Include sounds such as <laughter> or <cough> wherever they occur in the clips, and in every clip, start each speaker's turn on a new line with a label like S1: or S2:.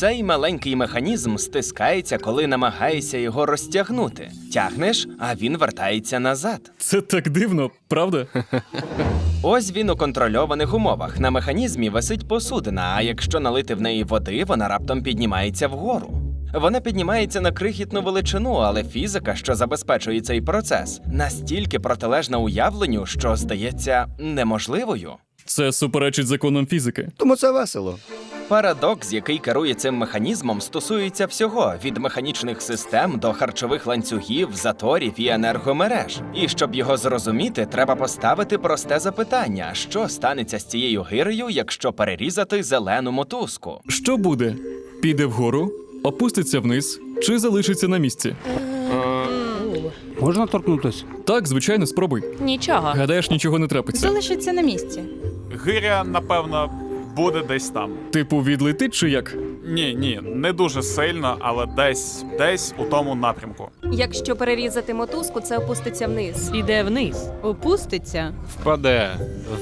S1: Цей маленький механізм стискається, коли намагаєшся його розтягнути. Тягнеш, а він вертається назад.
S2: Це так дивно, правда?
S1: Ось він у контрольованих умовах. На механізмі висить посудина, а якщо налити в неї води, вона раптом піднімається вгору. Вона піднімається на крихітну величину, але фізика, що забезпечує цей процес, настільки протилежна уявленню, що здається неможливою.
S2: Це суперечить законам фізики.
S3: Тому це весело.
S1: Парадокс, який керує цим механізмом, стосується всього від механічних систем до харчових ланцюгів, заторів і енергомереж. І щоб його зрозуміти, треба поставити просте запитання: що станеться з цією гирею, якщо перерізати зелену мотузку?
S2: Що буде? Піде вгору, опуститься вниз чи залишиться на місці?
S4: Можна торкнутися?
S2: Так, звичайно, спробуй.
S5: Нічого.
S2: Гадаєш, нічого не трапиться.
S5: Залишиться на місці.
S6: Гиря, напевно, буде десь там.
S2: Типу, відлетить чи як?
S6: Ні, ні, не дуже сильно, але десь, десь у тому напрямку.
S7: Якщо перерізати мотузку, це опуститься вниз.
S5: Іде вниз. Опуститься.
S8: Впаде,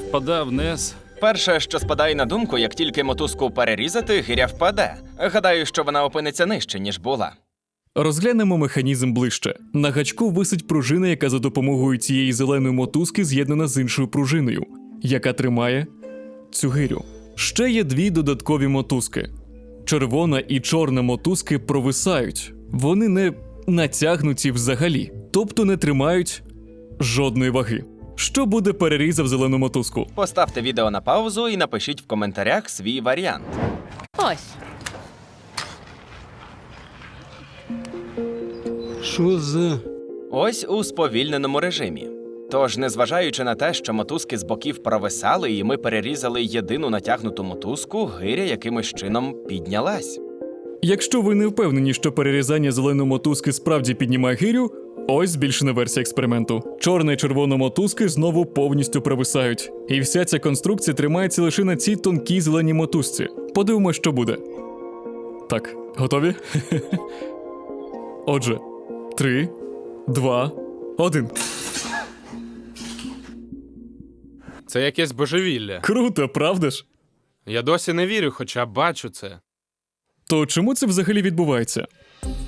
S8: впаде вниз.
S1: Перше, що спадає на думку, як тільки мотузку перерізати, гиря впаде. Гадаю, що вона опиниться нижче, ніж була.
S2: Розглянемо механізм ближче. На гачку висить пружина, яка за допомогою цієї зеленої мотузки з'єднана з іншою пружиною, яка тримає цю гирю. Ще є дві додаткові мотузки. Червона і чорна мотузки провисають. Вони не натягнуті взагалі, тобто не тримають жодної ваги. Що буде перерізав зелену мотузку?
S1: Поставте відео на паузу і напишіть в коментарях свій варіант.
S5: Ось.
S4: Що за.
S1: Ось у сповільненому режимі. Тож, незважаючи на те, що мотузки з боків провисали, і ми перерізали єдину натягнуту мотузку, гиря якимось чином піднялась.
S2: Якщо ви не впевнені, що перерізання зеленої мотузки справді піднімає гирю, ось збільшена версія експерименту. Чорна і червона мотузки знову повністю провисають, і вся ця конструкція тримається лише на цій тонкій зеленій мотузці. Подивимось, що буде. Так, готові? <laughs> Отже, три, два, один.
S8: Це якесь божевілля.
S2: Круто, правда ж?
S8: Я досі не вірю, хоча бачу це.
S2: То чому це взагалі відбувається?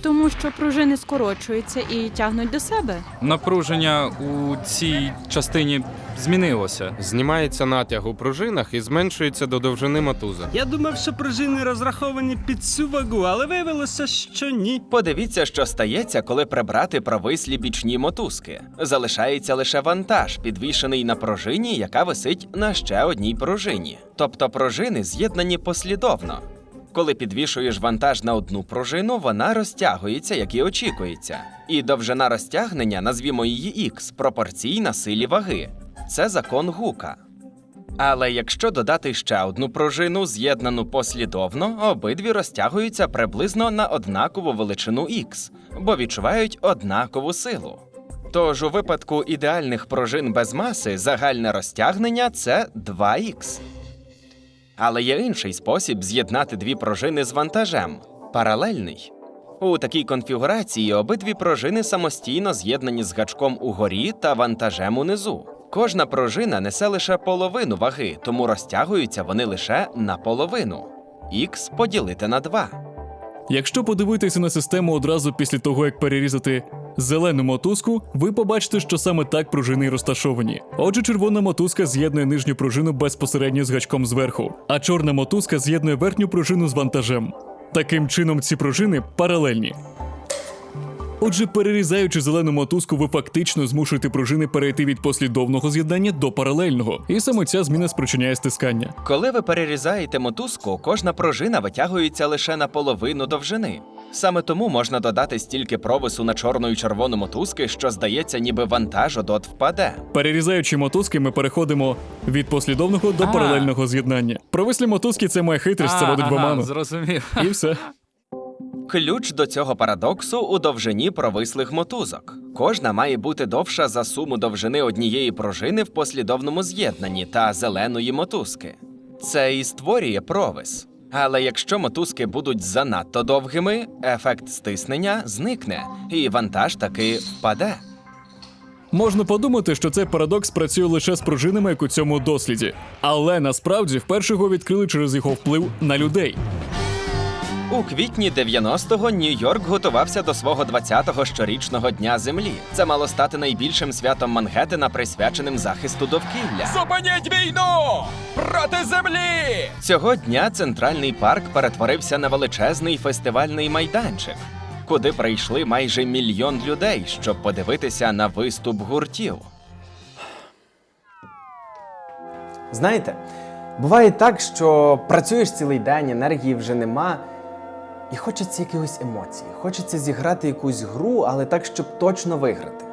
S5: Тому що пружини скорочуються і тягнуть до себе.
S9: Напруження у цій частині змінилося.
S8: Знімається натяг у пружинах і зменшується до довжини мотуза.
S4: Я думав, що пружини розраховані під цю вагу, але виявилося, що ні.
S1: Подивіться, що стається, коли прибрати провислі бічні мотузки. Залишається лише вантаж, підвішений на пружині, яка висить на ще одній пружині. Тобто пружини з'єднані послідовно. Коли підвішуєш вантаж на одну пружину, вона розтягується, як і очікується. І довжина розтягнення, назвімо її X, пропорційна силі ваги. Це закон гука. Але якщо додати ще одну пружину, з'єднану послідовно, обидві розтягуються приблизно на однакову величину X, бо відчувають однакову силу. Тож у випадку ідеальних пружин без маси загальне розтягнення це 2х. Але є інший спосіб з'єднати дві пружини з вантажем паралельний. У такій конфігурації обидві пружини самостійно з'єднані з гачком угорі та вантажем унизу. Кожна пружина несе лише половину ваги, тому розтягуються вони лише наполовину. Х поділити на 2.
S2: Якщо подивитися на систему одразу після того, як перерізати зелену мотузку, ви побачите, що саме так пружини розташовані. Отже, червона мотузка з'єднує нижню пружину безпосередньо з гачком зверху, а чорна мотузка з'єднує верхню пружину з вантажем. Таким чином, ці пружини паралельні. Отже, перерізаючи зелену мотузку, ви фактично змушуєте пружини перейти від послідовного з'єднання до паралельного, і саме ця зміна спричиняє стискання.
S1: Коли ви перерізаєте мотузку, кожна пружина витягується лише на половину довжини. Саме тому можна додати стільки провису на чорну і червону мотузки, що здається, ніби вантаж от впаде.
S2: Перерізаючи мотузки, ми переходимо від послідовного до
S9: А.
S2: паралельного з'єднання. Провислі мотузки це моя хитрість, це водить в оману.
S9: зрозумів.
S2: І все.
S1: Ключ до цього парадоксу у довжині провислих мотузок. Кожна має бути довша за суму довжини однієї пружини в послідовному з'єднанні та зеленої мотузки. Це і створює провис. Але якщо мотузки будуть занадто довгими, ефект стиснення зникне, і вантаж таки впаде.
S2: Можна подумати, що цей парадокс працює лише з пружинами, як у цьому досліді. Але насправді вперше його відкрили через його вплив на людей.
S1: У квітні 90-го Нью-Йорк готувався до свого 20-го щорічного дня землі. Це мало стати найбільшим святом Мангеттена, присвяченим захисту довкілля.
S3: Зупиніть війну! Проти землі!
S1: Цього дня центральний парк перетворився на величезний фестивальний майданчик, куди прийшли майже мільйон людей, щоб подивитися на виступ гуртів.
S10: Знаєте, буває так, що працюєш цілий день, енергії вже нема, і хочеться якихось емоцій. Хочеться зіграти якусь гру, але так, щоб точно виграти.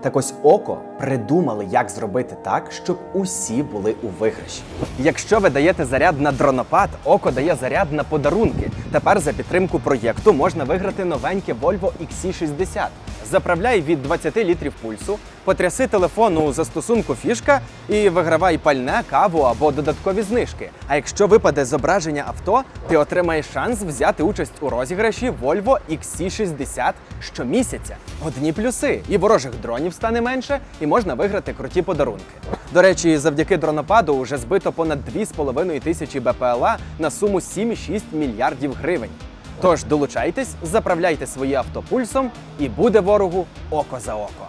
S10: Так ось око придумали, як зробити так, щоб усі були у виграші. Якщо ви даєте заряд на дронопад, око дає заряд на подарунки. Тепер за підтримку проєкту можна виграти новеньке Volvo XC60. Заправляй від 20 літрів пульсу, потряси телефон у застосунку фішка і вигравай пальне, каву або додаткові знижки. А якщо випаде зображення авто, ти отримаєш шанс взяти участь у розіграші Volvo XC60 щомісяця. Одні плюси, і ворожих дронів стане менше, і можна виграти круті подарунки. До речі, завдяки дронопаду вже збито понад 2,5 тисячі БПЛА на суму 7,6 мільярдів гривень. Тож долучайтесь, заправляйте свої авто пульсом, і буде ворогу око за око.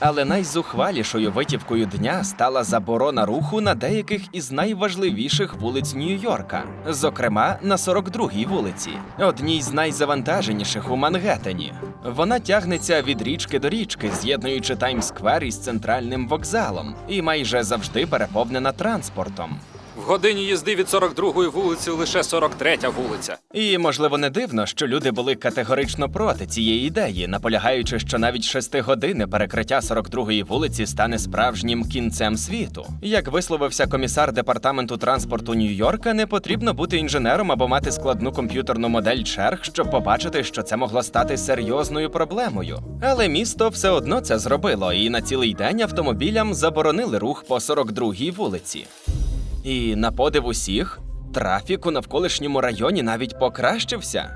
S1: Але найзухвалішою витівкою дня стала заборона руху на деяких із найважливіших вулиць Нью-Йорка, зокрема на 42-й вулиці, одній з найзавантаженіших у Мангеттені. Вона тягнеться від річки до річки, з'єднуючи Таймс-сквер із центральним вокзалом, і майже завжди переповнена транспортом.
S9: В годині їзди від 42-ї вулиці лише 43-я вулиця.
S1: І можливо не дивно, що люди були категорично проти цієї ідеї, наполягаючи, що навіть шестигодинне перекриття 42-ї вулиці стане справжнім кінцем світу. Як висловився комісар департаменту транспорту Нью-Йорка, не потрібно бути інженером або мати складну комп'ютерну модель черг, щоб побачити, що це могло стати серйозною проблемою. Але місто все одно це зробило, і на цілий день автомобілям заборонили рух по 42-й вулиці. І на подив усіх, трафік у навколишньому районі навіть покращився.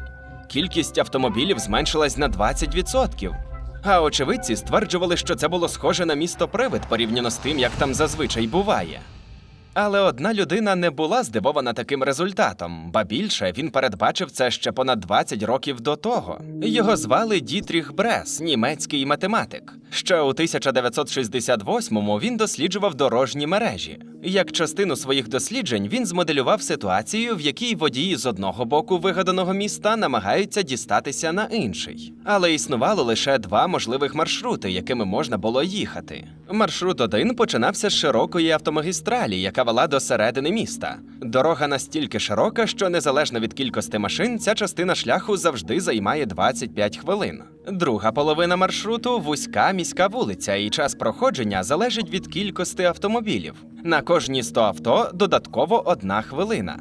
S1: Кількість автомобілів зменшилась на 20%. А очевидці стверджували, що це було схоже на місто привид порівняно з тим, як там зазвичай буває. Але одна людина не була здивована таким результатом, ба більше він передбачив це ще понад 20 років до того. Його звали Дітріх Брес, німецький математик. Ще у 1968-му він досліджував дорожні мережі. Як частину своїх досліджень він змоделював ситуацію, в якій водії з одного боку вигаданого міста намагаються дістатися на інший. Але існувало лише два можливих маршрути, якими можна було їхати. Маршрут 1 починався з широкої автомагістралі, яка вела до середини міста. Дорога настільки широка, що незалежно від кількості машин, ця частина шляху завжди займає 25 хвилин. Друга половина маршруту вузька міська вулиця, і час проходження залежить від кількості автомобілів. На кожні 100 авто додатково одна хвилина.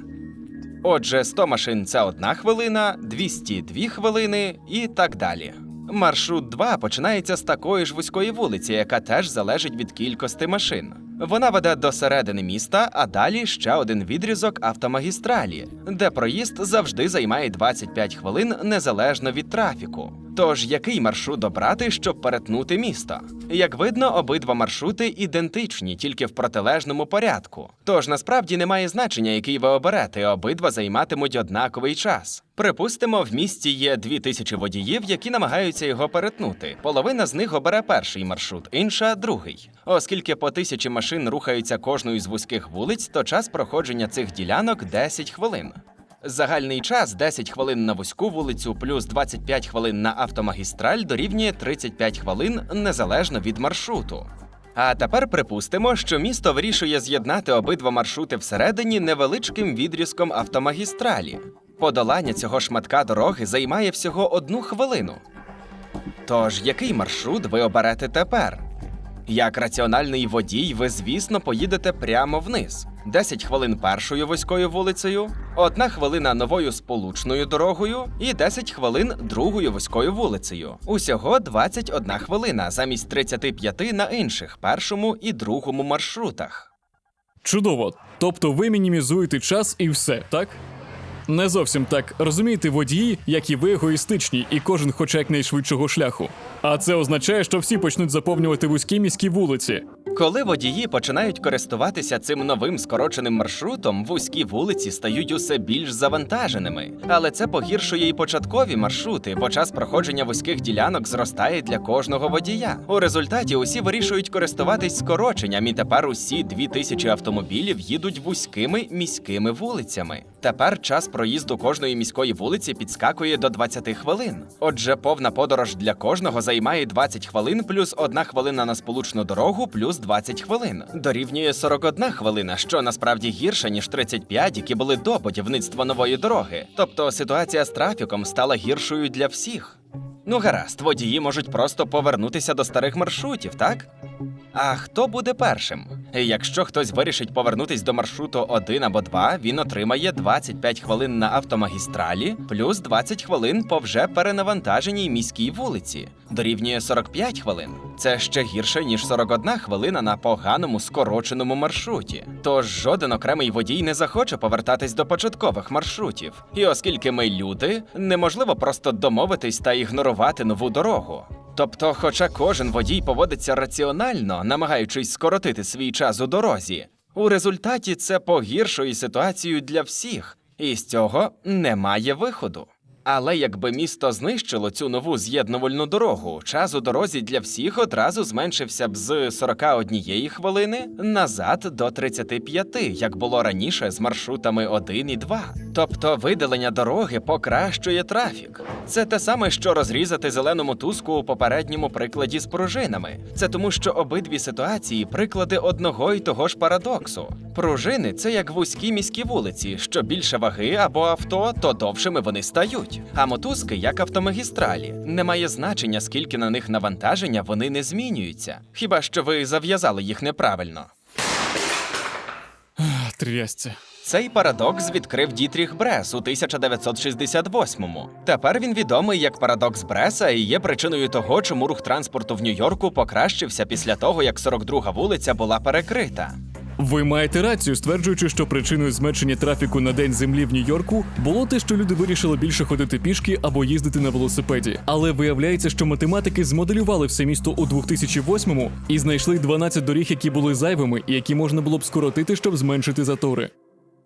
S1: Отже, 100 машин це одна хвилина, 200 – дві хвилини і так далі. Маршрут 2 починається з такої ж вузької вулиці, яка теж залежить від кількості машин. Вона веде до середини міста, а далі ще один відрізок автомагістралі, де проїзд завжди займає 25 хвилин незалежно від трафіку. Тож який маршрут обрати, щоб перетнути місто? Як видно, обидва маршрути ідентичні, тільки в протилежному порядку. Тож насправді немає значення, який ви оберете, обидва займатимуть однаковий час. Припустимо, в місті є дві тисячі водіїв, які намагаються його перетнути. Половина з них обере перший маршрут, інша другий. Оскільки по тисячі машин рухаються кожною з вузьких вулиць, то час проходження цих ділянок 10 хвилин. Загальний час 10 хвилин на вузьку вулицю плюс 25 хвилин на автомагістраль дорівнює 35 хвилин незалежно від маршруту. А тепер припустимо, що місто вирішує з'єднати обидва маршрути всередині невеличким відрізком автомагістралі. Подолання цього шматка дороги займає всього одну хвилину. Тож, який маршрут ви оберете тепер? Як раціональний водій, ви, звісно, поїдете прямо вниз. 10 хвилин першою вузькою вулицею, одна хвилина новою сполучною дорогою і 10 хвилин другою вузькою вулицею. Усього 21 хвилина замість 35 на інших першому і другому маршрутах.
S2: Чудово. Тобто ви мінімізуєте час і все, так? Не зовсім так. Розумієте, водії, як і ви егоїстичні, і кожен хоче якнайшвидшого шляху. А це означає, що всі почнуть заповнювати вузькі міські вулиці.
S1: Коли водії починають користуватися цим новим скороченим маршрутом, вузькі вулиці стають усе більш завантаженими. Але це погіршує і початкові маршрути, бо час проходження вузьких ділянок зростає для кожного водія. У результаті усі вирішують користуватись скороченням, і тепер усі дві тисячі автомобілів їдуть вузькими міськими вулицями. Тепер час проїзду кожної міської вулиці підскакує до 20 хвилин. Отже, повна подорож для кожного займає 20 хвилин плюс 1 хвилина на сполучну дорогу плюс 20 хвилин. Дорівнює 41 хвилина, що насправді гірше ніж 35, які були до будівництва нової дороги. Тобто ситуація з трафіком стала гіршою для всіх. Ну гаразд, водії можуть просто повернутися до старих маршрутів, так? А хто буде першим? Якщо хтось вирішить повернутись до маршруту 1 або 2, він отримає 25 хвилин на автомагістралі плюс 20 хвилин по вже перенавантаженій міській вулиці. Дорівнює 45 хвилин. Це ще гірше, ніж 41 хвилина на поганому скороченому маршруті. Тож жоден окремий водій не захоче повертатись до початкових маршрутів. І оскільки ми люди, неможливо просто домовитись та ігнорувати нову дорогу. Тобто, хоча кожен водій поводиться раціонально, намагаючись скоротити свій час у дорозі, у результаті це погіршує ситуацію для всіх, і з цього немає виходу. Але якби місто знищило цю нову з'єднувальну дорогу, час у дорозі для всіх одразу зменшився б з 41 хвилини назад до 35, як було раніше з маршрутами 1 і 2. Тобто видалення дороги покращує трафік. Це те саме, що розрізати зелену мотузку у попередньому прикладі з пружинами. Це тому, що обидві ситуації приклади одного й того ж парадоксу. Пружини це як вузькі міські вулиці. Що більше ваги або авто, то довшими вони стають. А мотузки як автомагістралі. Немає значення, скільки на них навантаження, вони не змінюються. Хіба що ви зав'язали їх неправильно.
S2: Трясця.
S1: Цей парадокс відкрив Дітріх Брес у 1968-му. Тепер він відомий як парадокс Бреса і є причиною того, чому рух транспорту в Нью-Йорку покращився після того, як 42-га вулиця була перекрита.
S2: Ви маєте рацію, стверджуючи, що причиною зменшення трафіку на день землі в Нью-Йорку було те, що люди вирішили більше ходити пішки або їздити на велосипеді. Але виявляється, що математики змоделювали все місто у 2008-му і знайшли 12 доріг, які були зайвими, і які можна було б скоротити, щоб зменшити затори.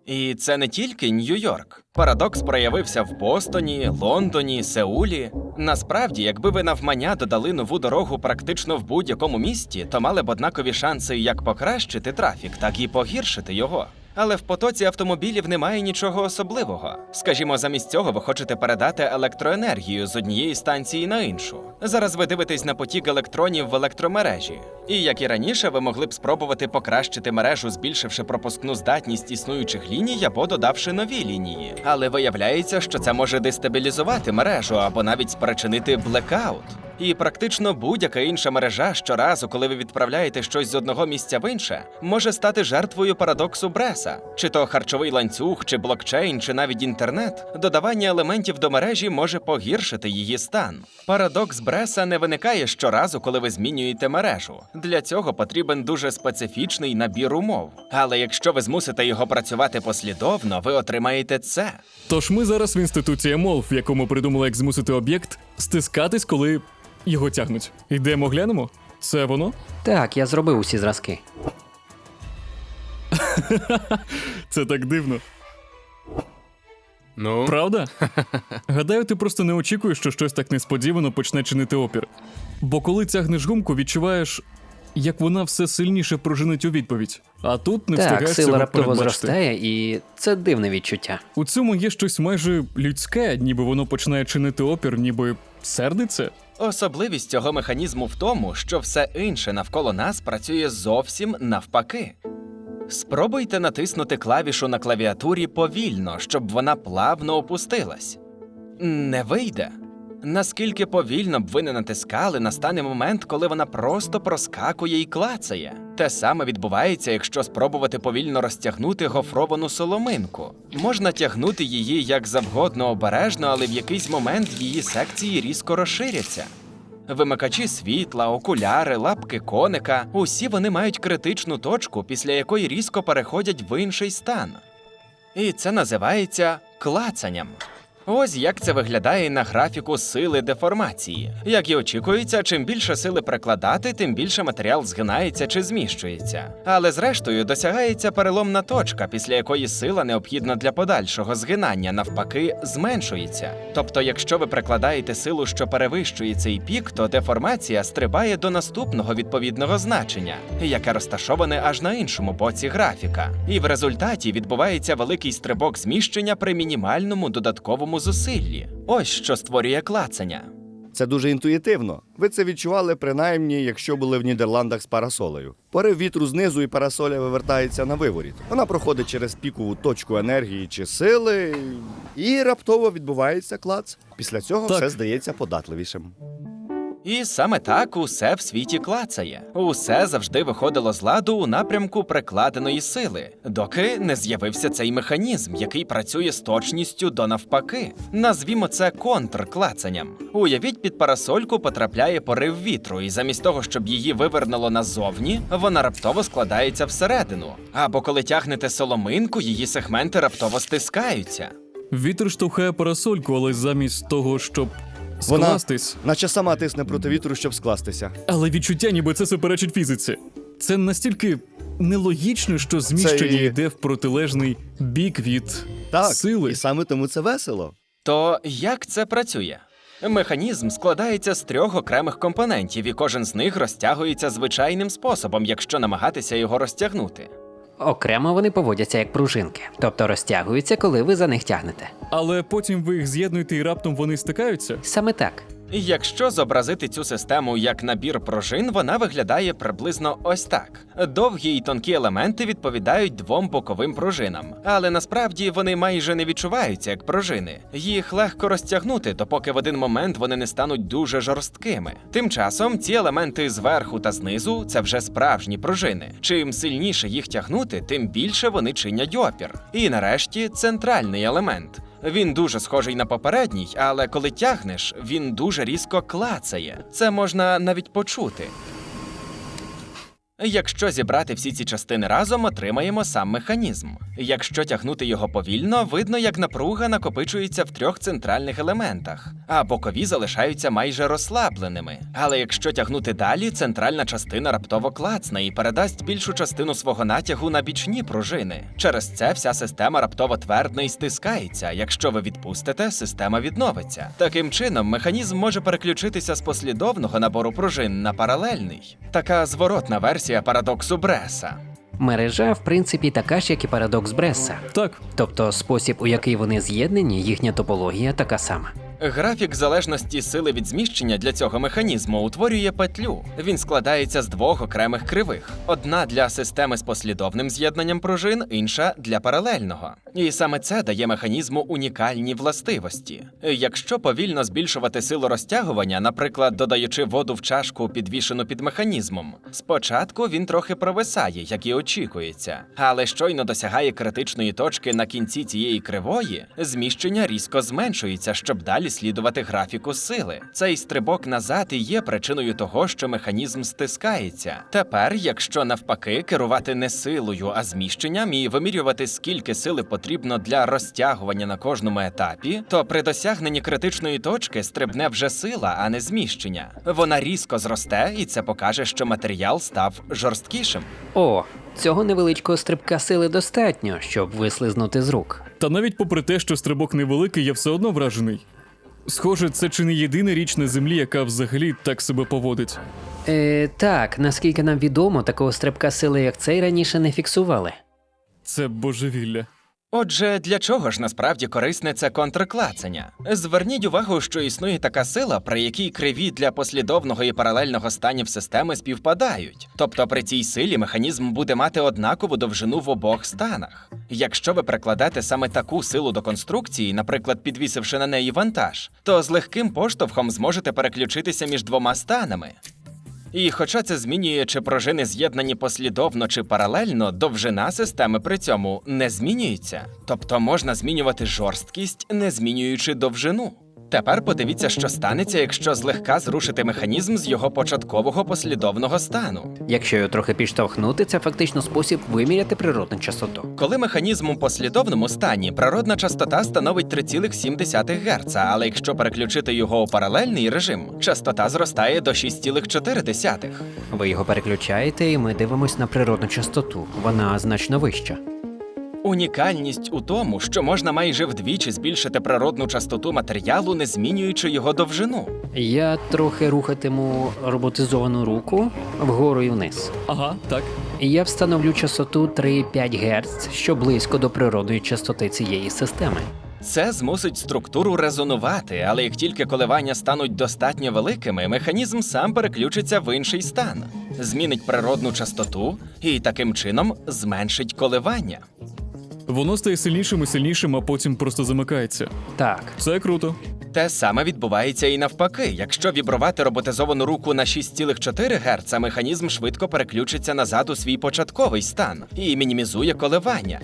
S1: І це не тільки Нью-Йорк. Парадокс проявився в Бостоні, Лондоні, Сеулі. Насправді, якби ви навмання додали нову дорогу практично в будь-якому місті, то мали б однакові шанси як покращити трафік, так і погіршити його. Але в потоці автомобілів немає нічого особливого. Скажімо, замість цього ви хочете передати електроенергію з однієї станції на іншу. Зараз ви дивитесь на потік електронів в електромережі. І як і раніше, ви могли б спробувати покращити мережу, збільшивши пропускну здатність існуючих ліній або додавши нові лінії. Але виявляється, що це може дестабілізувати мережу або навіть спричинити блекаут. І практично будь-яка інша мережа щоразу, коли ви відправляєте щось з одного місця в інше, може стати жертвою парадоксу Бреса, чи то харчовий ланцюг, чи блокчейн, чи навіть інтернет. Додавання елементів до мережі може погіршити її стан. Парадокс Бреса не виникає щоразу, коли ви змінюєте мережу. Для цього потрібен дуже специфічний набір умов. Але якщо ви змусите його працювати послідовно, ви отримаєте це.
S2: Тож ми зараз в інституції МОЛ, в якому придумали, як змусити об'єкт стискатись, коли його тягнуть. Йдемо глянемо? Це воно?
S11: Так, я зробив усі зразки. <laughs>
S2: Це так дивно.
S8: Ну,
S2: Правда? <laughs> Гадаю, ти просто не очікуєш, що щось так несподівано почне чинити опір. Бо коли тягнеш гумку, відчуваєш, як вона все сильніше пружинить у відповідь. А тут не
S11: так,
S2: встигаєш
S11: сила
S2: цього
S11: раптово
S2: передбачити.
S11: зростає, і це дивне відчуття.
S2: У цьому є щось майже людське, ніби воно починає чинити опір, ніби сердиться.
S1: Особливість цього механізму в тому, що все інше навколо нас працює зовсім навпаки. Спробуйте натиснути клавішу на клавіатурі повільно, щоб вона плавно опустилась. Не вийде. Наскільки повільно б ви не натискали, настане момент, коли вона просто проскакує і клацає. Те саме відбувається, якщо спробувати повільно розтягнути гофровану соломинку. Можна тягнути її як завгодно обережно, але в якийсь момент її секції різко розширяться. Вимикачі світла, окуляри, лапки коника усі вони мають критичну точку, після якої різко переходять в інший стан. І це називається клацанням. Ось як це виглядає на графіку сили деформації. Як і очікується, чим більше сили прикладати, тим більше матеріал згинається чи зміщується. Але зрештою досягається переломна точка, після якої сила необхідна для подальшого згинання, навпаки, зменшується. Тобто, якщо ви прикладаєте силу, що перевищує цей пік, то деформація стрибає до наступного відповідного значення, яке розташоване аж на іншому боці графіка. І в результаті відбувається великий стрибок зміщення при мінімальному додатковому зусиллі. Ось що створює клацання.
S12: Це дуже інтуїтивно. Ви це відчували принаймні, якщо були в Нідерландах з парасолею. Порив вітру знизу і парасоля вивертається на виворіт. Вона проходить через пікову точку енергії чи сили, і раптово відбувається клац. Після цього
S2: Так.
S12: все здається податливішим.
S1: І саме так усе в світі клацає. Усе завжди виходило з ладу у напрямку прикладеної сили, доки не з'явився цей механізм, який працює з точністю до навпаки. Назвімо це контрклацанням. Уявіть, під парасольку потрапляє порив вітру, і замість того, щоб її вивернуло назовні, вона раптово складається всередину. Або коли тягнете соломинку, її сегменти раптово стискаються.
S2: Вітер штовхає парасольку, але замість того, щоб
S12: Вона-
S2: скластись.
S12: Наче сама тисне проти вітру, щоб скластися.
S2: Але відчуття, ніби це суперечить фізиці. Це настільки нелогічно, що зміщення
S12: і-
S2: йде в протилежний бік від
S12: Так,
S2: сили.
S12: і саме тому це весело.
S1: То як це працює? Механізм складається з трьох окремих компонентів, і кожен з них розтягується звичайним способом, якщо намагатися його розтягнути.
S11: Окремо вони поводяться як пружинки, тобто розтягуються, коли ви за них тягнете.
S2: Але потім ви їх з'єднуєте і раптом вони стикаються.
S11: Саме так.
S1: Якщо зобразити цю систему як набір пружин, вона виглядає приблизно ось так: довгі й тонкі елементи відповідають двом боковим пружинам, але насправді вони майже не відчуваються як пружини. Їх легко розтягнути, допоки в один момент вони не стануть дуже жорсткими. Тим часом ці елементи зверху та знизу це вже справжні пружини. Чим сильніше їх тягнути, тим більше вони чинять опір. І нарешті центральний елемент. Він дуже схожий на попередній, але коли тягнеш, він дуже різко клацає. Це можна навіть почути. Якщо зібрати всі ці частини разом, отримаємо сам механізм. Якщо тягнути його повільно, видно, як напруга накопичується в трьох центральних елементах, а бокові залишаються майже розслабленими. Але якщо тягнути далі, центральна частина раптово клацне і передасть більшу частину свого натягу на бічні пружини. Через це вся система раптово твердне і стискається. Якщо ви відпустите, система відновиться. Таким чином, механізм може переключитися з послідовного набору пружин на паралельний. Така зворотна версія парадоксу Бреса.
S11: Мережа, в принципі, така ж, як і парадокс Бреса.
S2: Так,
S11: Тобто спосіб, у який вони з'єднані, їхня топологія така сама.
S1: Графік залежності сили від зміщення для цього механізму утворює петлю. Він складається з двох окремих кривих: одна для системи з послідовним з'єднанням пружин, інша для паралельного. І саме це дає механізму унікальні властивості. Якщо повільно збільшувати силу розтягування, наприклад, додаючи воду в чашку, підвішену під механізмом, спочатку він трохи провисає, як і очікується, але щойно досягає критичної точки на кінці цієї кривої, зміщення різко зменшується, щоб далі слідувати графіку сили. Цей стрибок назад і є причиною того, що механізм стискається. Тепер, якщо навпаки керувати не силою, а зміщенням і вимірювати, скільки сили потрібно для розтягування на кожному етапі, то при досягненні критичної точки стрибне вже сила, а не зміщення. Вона різко зросте, і це покаже, що матеріал став жорсткішим.
S11: О, цього невеличкого стрибка сили достатньо, щоб вислизнути з рук.
S2: та навіть попри те, що стрибок невеликий, я все одно вражений. Схоже, це чи не єдина річ на землі, яка взагалі так себе поводить.
S11: Е, так, наскільки нам відомо, такого стрибка сили, як цей, раніше не фіксували.
S2: Це божевілля.
S1: Отже, для чого ж насправді корисне це контрклацання? Зверніть увагу, що існує така сила, при якій криві для послідовного і паралельного станів системи співпадають. Тобто при цій силі механізм буде мати однакову довжину в обох станах. Якщо ви прикладете саме таку силу до конструкції, наприклад, підвісивши на неї вантаж, то з легким поштовхом зможете переключитися між двома станами. І хоча це змінює, чи пружини з'єднані послідовно чи паралельно, довжина системи при цьому не змінюється. Тобто можна змінювати жорсткість, не змінюючи довжину. Тепер подивіться, що станеться, якщо злегка зрушити механізм з його початкового послідовного стану.
S11: Якщо його трохи підштовхнути, це фактично спосіб виміряти природну частоту.
S1: Коли механізм у послідовному стані, природна частота становить 3,7 Гц, але якщо переключити його у паралельний режим, частота зростає до 6,4.
S11: Ви його переключаєте, і ми дивимося на природну частоту. Вона значно вища.
S1: Унікальність у тому, що можна майже вдвічі збільшити природну частоту матеріалу, не змінюючи його довжину.
S11: Я трохи рухатиму роботизовану руку вгору і вниз.
S2: Ага, так.
S11: Я встановлю частоту 3,5 Гц, що близько до природної частоти цієї системи.
S1: Це змусить структуру резонувати, але як тільки коливання стануть достатньо великими, механізм сам переключиться в інший стан, змінить природну частоту і таким чином зменшить коливання.
S2: Воно стає сильнішим і сильнішим, а потім просто замикається.
S11: Так,
S2: Це круто.
S1: Те саме відбувається і навпаки. Якщо вібрувати роботизовану руку на 6,4 Гц, механізм швидко переключиться назад у свій початковий стан і мінімізує коливання.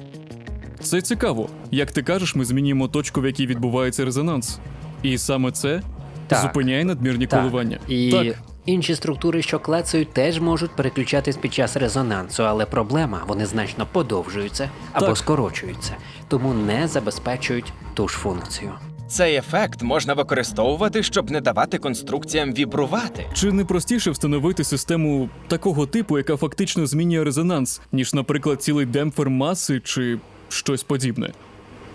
S2: Це цікаво. Як ти кажеш, ми змінюємо точку, в якій відбувається резонанс. І саме це
S11: Так.
S2: зупиняє надмірні
S11: так.
S2: коливання.
S11: І
S2: Так,
S11: інші структури, що клацають, теж можуть переключатись під час резонансу, але проблема вони значно подовжуються або
S2: Так.
S11: скорочуються, тому не забезпечують ту ж функцію.
S1: Цей ефект можна використовувати, щоб не давати конструкціям вібрувати.
S2: чи не простіше встановити систему такого типу, яка фактично змінює резонанс, ніж, наприклад, цілий демпфер маси чи щось подібне?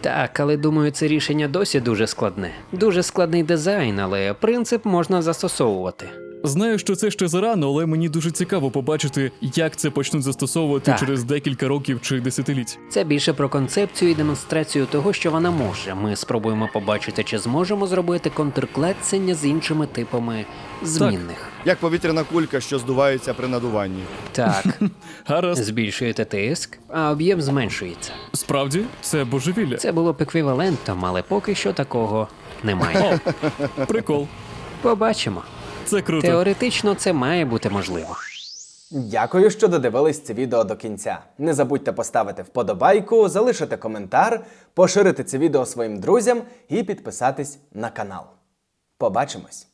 S11: Так, але думаю, це рішення досі дуже складне. Дуже складний дизайн, але принцип можна застосовувати.
S2: Знаю, що це ще зарано, але мені дуже цікаво побачити, як це почнуть застосовувати
S11: Так.
S2: через декілька років чи десятиліть.
S11: Це більше про концепцію і демонстрацію того, що вона може. Ми спробуємо побачити, чи зможемо зробити контрклецення з іншими типами змінних.
S12: Як повітряна кулька, що здувається при надуванні.
S11: Так, <laughs>
S2: Гаразд,
S11: збільшуєте тиск, а об'єм зменшується.
S2: справді це божевілля.
S11: Це було б еквівалентом, але поки що такого немає.
S2: Прикол.
S11: Побачимо.
S2: Це круто.
S11: Теоретично це має бути можливо.
S10: Дякую, що додивились це відео до кінця. Не забудьте поставити вподобайку, залишити коментар, поширити це відео своїм друзям і підписатись на канал. Побачимось!